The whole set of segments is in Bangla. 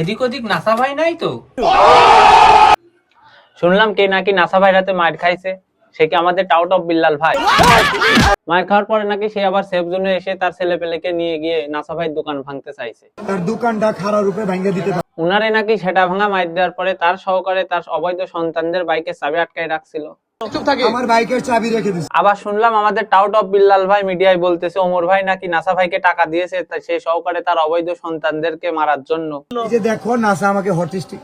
এদিক ওদিক নাসা ভাই নাই তো? শুনলাম কে নাকি নাসা ভাই রাতে মার খাইছে। সে কি আমাদের টাউট অফ বিল্লাল ভাই? মার খাওয়ার পরে নাকি সে আবার সেফ জোনে এসে তার ছেলে পেলেকে নিয়ে গিয়ে নাসা ভাইয়ের দোকান ভাঙতে চাইছে। তার দোকানটা খারাপ রূপে ভেঙে দিতে উনারে নাকি সেটা ভাঙা মার দেওয়ার পরে তার সহকারে তার অবৈধ সন্তানদের বাইকে চাবি আটকায় রাখছিল। আমার বাইকের চাবি রেখে আবার শুনলাম আমাদের টাউট অফ বিল্লাল ভাই মিডিয়ায় বলতেছে ওমর ভাই নাকি নাসা ভাইকে টাকা দিয়েছে সে সহকারে তার অবৈধ সন্তানদেরকে মারার জন্য। এই যে দেখো নাসা আমাকে হটিস্টিক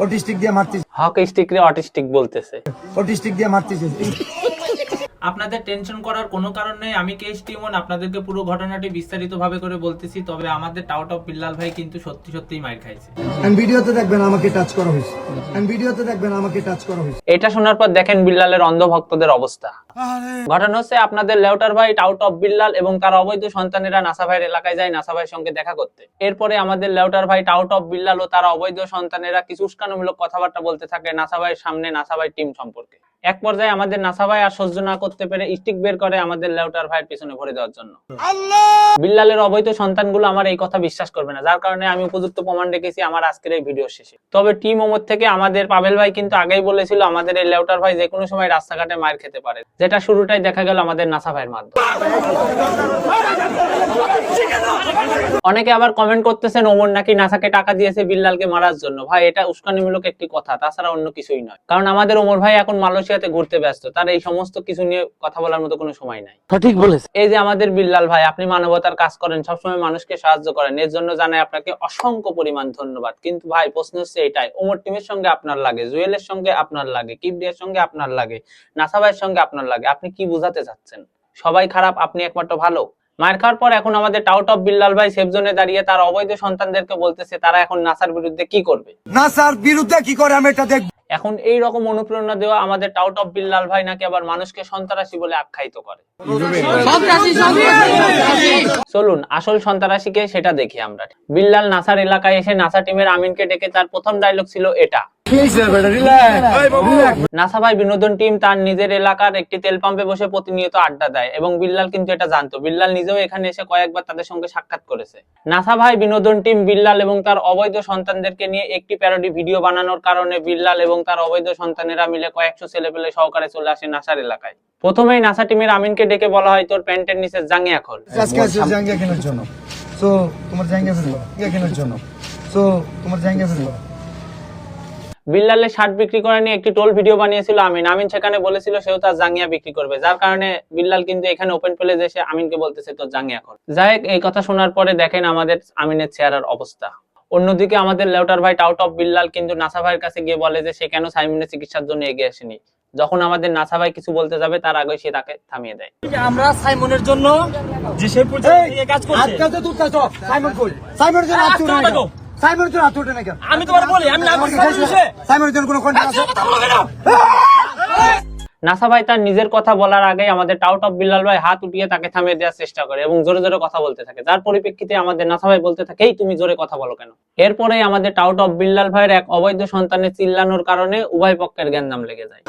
হটিস্টিক দিয়ে মারতেছে। হক স্টিকরে অটিস্টিক বলতেছে। হটিস্টিক দিয়ে মারতেছে। আপনাদের টেনশন করার কোনো কারণ নেই। আমি কেস টিমন আপনাদেরকে পুরো ঘটনাটি বিস্তারিত ভাবে করে বলতেছি তবে আমাদের টাউট অফ বিল্লাল ভাই কিন্তু সত্যি সত্যিই মার খাইছে। এন্ড ভিডিওতে দেখবেন আমাকে টাচ করা হয়েছে। এন্ড ভিডিওতে দেখবেন আমাকে টাচ করা হয়েছে। এটা শোনার পর দেখেন বিল্লালের অন্ধ ভক্তদের অবস্থা। ঘটনা হচ্ছে আপনাদের লেউটার ভাই টাউট অফ বিল্লাল এবং তার অবৈধ সন্তানেরা নাসা ভাইয়ের এলাকায় যায় নাসা ভাইয়ের সঙ্গে দেখা করতে। এরপরে আমাদের লেউটার ভাই টাউট অফ বিল্লাল ও তার অবৈধ সন্তানেরা কিছু উস্কানোমূলক কথাবার্তা বলতে থাকে নাসা ভাইয়ের সামনে নাসা ভাই টিম সম্পর্কে। এক পর্যায়ে আমাদের নাসা ভাই আর সহ্য না করতে পেরে স্টিক বের করে আমাদের লেউটার ভাইয়ের পিছনে ভরে দেওয়ার জন্য। বিল্লালের অবৈধ সন্তানগুলো আমার এই কথা বিশ্বাস করবে না যার কারণে আমি উপযুক্ত প্রমাণ রেখেছি আমার আজকের এই ভিডিও শেষে। তবে টিম ওমর থেকে আমাদের পাবেল ভাই কিন্তু আগেই বলেছিল আমাদের এই লেউটার ভাই যে কোনো সময় রাস্তাঘাটে মার খেতে পারে। যেটা শুরুটাই দেখা গেল আমাদের নাসা ভাইয়ের মাধ্যমে। অনেকে আবার কমেন্ট করতেছেন ওমর নাকি নাসাকে টাকা দিয়েছে বিল্লালকে মারার জন্য। ভাই এটা উস্কানিমূলক একটি কথা তাছাড়া অন্য কিছুই নয়। কারণ আমাদের ওমর ভাই এখন মালয়েশিয়াতে ঘুরতে ব্যস্ত তার এই সমস্ত কিছু নিয়ে কথা বলার মতো কোনো সময় নাই। সঠিক বলেছে এই যে আমাদের বিল্লাল ভাই আপনি মানবতার কাজ করেন সবসময় মানুষকে সাহায্য করেন এর জন্য জানাই আপনাকে অসংখ্য পরিমাণ ধন্যবাদ। কিন্তু ভাই প্রশ্ন হচ্ছে এটাই ওমর টিমের সঙ্গে আপনার লাগে জুয়েলের সঙ্গে আপনার লাগে কিবরিয়ার সঙ্গে আপনার লাগে নাসা ভাইয়ের সঙ্গে আপনার লাগে আপনি কি বুঝাতে চাচ্ছেন? সবাই খারাপ আপনি একমাত্র ভালো? মায়ের খাওয়ার পর এখন আমাদের টাউট অফ বিল্লাল ভাই সেফ জোনে দাঁড়িয়ে তার অবৈধ সন্তানদেরকে বলতেছে তারা এখন নাসার বিরুদ্ধে কি করবে? নাসার বিরুদ্ধে কি করে আমি এটা দেখব? এখন এই রকম অনুপ্রেরণা দেওয়া আমাদের টাউট অফ বিল্লাল ভাই নাকি আবার মানুষকে সন্ত্রাসী বলে আখ্যায়িত করে। চলুন আসল সন্ত্রাসীকে সেটা দেখি আমরা। বিল্লাল নাসার এলাকায় এসে নাসা টিমের আমিনকে ডেকে তার প্রথম ডায়লগ ছিল এটা। নাসা ভাই বিনোদন টিম তার নিজের এলাকার একটি তেল পাম্পে বসে প্রতিনিয়ত আড্ডা দেয় এবং বিল্লাল কিন্তু এটা জানতো। বিল্লাল নিজেও এখানে এসে কয়েকবার তাদের সঙ্গে সাক্ষাৎ করেছে। নাসা ভাই বিনোদন টিম বিল্লাল এবং তার অবৈধ সন্তানদেরকে নিয়ে একটি প্যারোডি ভিডিও বানানোর কারণে বিল্লাল এবং তার অবৈধ সন্তানেরা মিলে কয়েকশো ছেলেপেলে সহকারে চলে আসে নাসার এলাকায়। প্রথমেই নাসা টিমের আমিনকে ডেকে বলা হয় তোর প্যান্টের নিচে জাঙ্গিয়া খোল কেনার জন্য। সো তোমার জাঙ্গিয়া ফেলব। কেনার জন্য। সো তোমার জাঙ্গিয়া ফেলব। বিল্লালের শার্ট বিক্রি করা নিয়ে একটি টোল ভিডিও বানিয়েছিল আমিন। আমিন সেখানে বলেছিল সেও তার জাঙ্গিয়া বিক্রি করবে। যার কারণে বিল্লাল কিন্তু এখানে ওপেন প্লেস এসে আমিনকে বলতেছে তোর জাঙ্গিয়া কর যাই হোক, এই কথা শোনার পরে দেখেন আমাদের আমিনের চেহারার অবস্থা। অন্যদিকে আমাদের লেউটার ভাই টাউট অফ বিল্লাল কিন্তু নাসা ভাইয়ের কাছে গিয়ে বলে যে সে কেন সাইমনের চিকিৎসার জন্য এগিয়ে আসেনি? যখন আমাদের নাসা ভাই কিছু বলতে যাবে তার আগে সে তাকে থামিয়ে দেয়। আমরা সাইমনের জন্য যে নিয়ে কাজ করছে। আজকাল তো তুই তো সাইমন কই? সাইমনের জন্য কেন? সাইমনের জন্য হাত উঠে না কেন আমি তোমার বলি আমি না করছি সাইমনের জন্য কোনো কন্ট্যাক্ট আছে নাসা ভাই তার নিজের কথা বলার আগে আমাদের টাউট অফ বিল্লাল ভাই হাত উঠিয়ে তাকে থামিয়ে দেওয়ার চেষ্টা করে এবং জোরে জোরে কথা বলতে থাকে যার পরিপ্রেক্ষিতে আমাদের নাসা ভাই বলতে থাকে এই তুমি জোরে কথা বলো কেন এরপরেই আমাদের টাউট অফ বিল্লাল ভাইয়ের এক অবৈধ সন্তানের চিল্লানোর কারণে উভয় পক্ষের জ্ঞানদাম লেগে যায়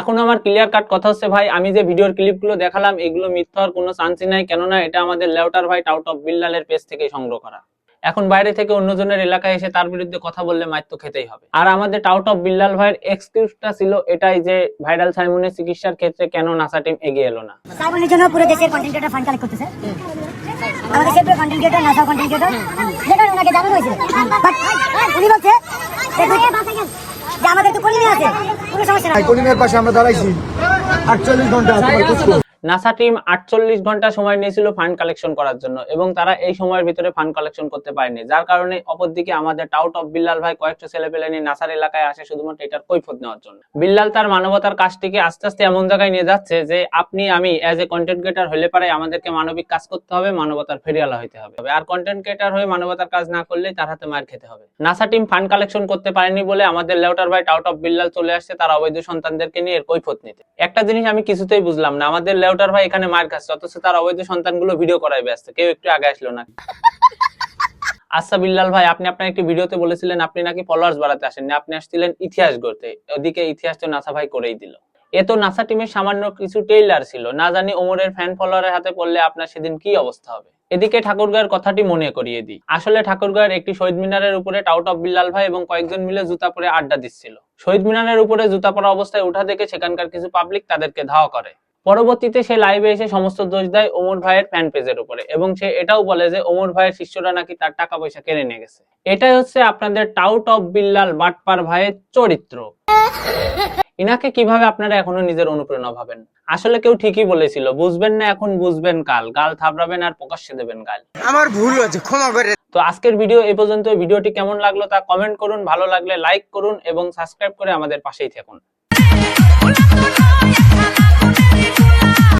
এখন আমার ক্লিয়ার কাট কথা হচ্ছে ভাই, আমি যে ভিডিওর ক্লিপগুলো দেখালাম, এগুলো মিথ্যা হওয়ার কোনো চান্সই নাই, কেননা এটা আমাদের লেউটার ভাই টাউট অফ বিল্লালের পেজ থেকে সংগ্রহ করা। এখন বাইরে থেকে অন্যজনের এলাকায় এসে তার বিরুদ্ধে কথা বললে মাইর তো খেতেই হবে। আর আমাদের টাউট অফ বিল্লাল ভাইয়ের এক্সকিউজটা ছিল এটাই যে ভাইরাল সাইমনের চিকিৎসার ক্ষেত্রে কেন নাসা টিম এগিয়ে এলো না। সাইমনের জন্য পুরো কন্টেন্ট করতেছে। আমাদের কন্টেন্ট নাসা কন্টেন্ট যেটা ওনাকে বাট উনি বলছে যে আমাদের তো কলিমে আছে পাশে আমরা দাঁড়াইছি আটচল্লিশ ঘণ্টা। নাসা টিম আটচল্লিশ ঘণ্টা সময় নিয়েছিল ফান্ড কালেকশন করার জন্য এবং তারা এই সময়ের ভিতরে ফান্ড কালেকশন করতে পারেনি। যার কারণে অপরদিকে আমাদের টাউট অফ বিল্লাল ভাই কয়েকটা ছেলে পেলে নিয়ে নাসার এলাকায় আসে শুধুমাত্র এটার কৈফত নেওয়ার জন্য। বিল্লাল তার মানবতার কাজটিকে আস্তে আস্তে এমন জায়গায় নিয়ে যাচ্ছে যে আপনি, আমি অ্যাজ এ কন্টেন্ট ক্রিয়েটার হলে পারে আমাদেরকে মানবিক কাজ করতে হবে, মানবতার ফেরিয়ালা হইতে হবে। আর কন্টেন্ট ক্রিয়েটার হয়ে মানবতার কাজ না করলে তার হাতে মার খেতে হবে। নাসা টিম ফান্ড কালেকশন করতে পারেনি বলে আমাদের লেউটার ভাই টাউট অফ বিল্লাল চলে আসছে তার অবৈধ সন্তানদেরকে নিয়ে এর কৈফত নিতে। একটা জিনিস আমি কিছুতেই বুঝলাম না, আমাদের লেউটার ভাই এখানে মার খাচ্ছে অথচ তার অবৈধ সন্তানগুলো ভিডিও করায় ব্যস্ত কেউ একটু আগে আসলো না আচ্ছা বিল্লাল ভাই আপনি আপনার একটি ভিডিওতে বলেছিলেন আপনি নাকি ফলোয়ার্স বাড়াতে আসেননি আপনি আসছিলেন ইতিহাস গড়তে ওদিকে ইতিহাস তো নাসা ভাই করেই দিল। এ তো নাসা টিমের সামান্য কিছু টেইলার ছিল না জানি ওমরের ফ্যান ফলোয়ারের হাতে পড়লে আপনার সেদিন কি অবস্থা হবে? এদিকে ঠাকুরগাঁয়ের কথাটি মনে করিয়ে দিই। আসলে ঠাকুরগাঁয়ের একটি শহীদ মিনারের উপরে টাউট অফ বিল্লাল ভাই এবং কয়েকজন মিলে জুতা পরে আড্ডা দিচ্ছিল। শহীদ মিনারের উপরে জুতা পরা অবস্থায় উঠা দেখে সেখানকার কিছু পাবলিক তাদেরকে ধাওয়া করে। পরবর্তীতে সে লাইভে এসে সমস্ত দোষ দেয় ওমর ভাইয়ের ফ্যান পেজের উপরে এবং সে এটাও বলে যে ওমর ভাইয়ের শিষ্যরা নাকি তার টাকা পয়সা কেড়ে নিয়ে গেছে। এটাই হচ্ছে আপনাদের টাউট অফ বিল্লাল বাটপার ভাইয়ের চরিত্র। ইনাকে কীভাবে আপনারা এখনও নিজের অনুপ্রেরণা ভাবেন? আসলে কেউ ঠিকই বলেছিল বুঝবেন না এখন বুঝবেন কাল। গাল থাবড়াবেন আর প্রকাশ্যে দেবেন গাল। আমার ভুল হয়েছে ক্ষমা করে তো আজকের ভিডিও এই পর্যন্ত ভিডিওটি কেমন লাগল তা কমেন্ট করুন ভালো লাগলে লাইক করুন এবং সাবস্ক্রাইব করে আমাদের পাশেই থাকুন।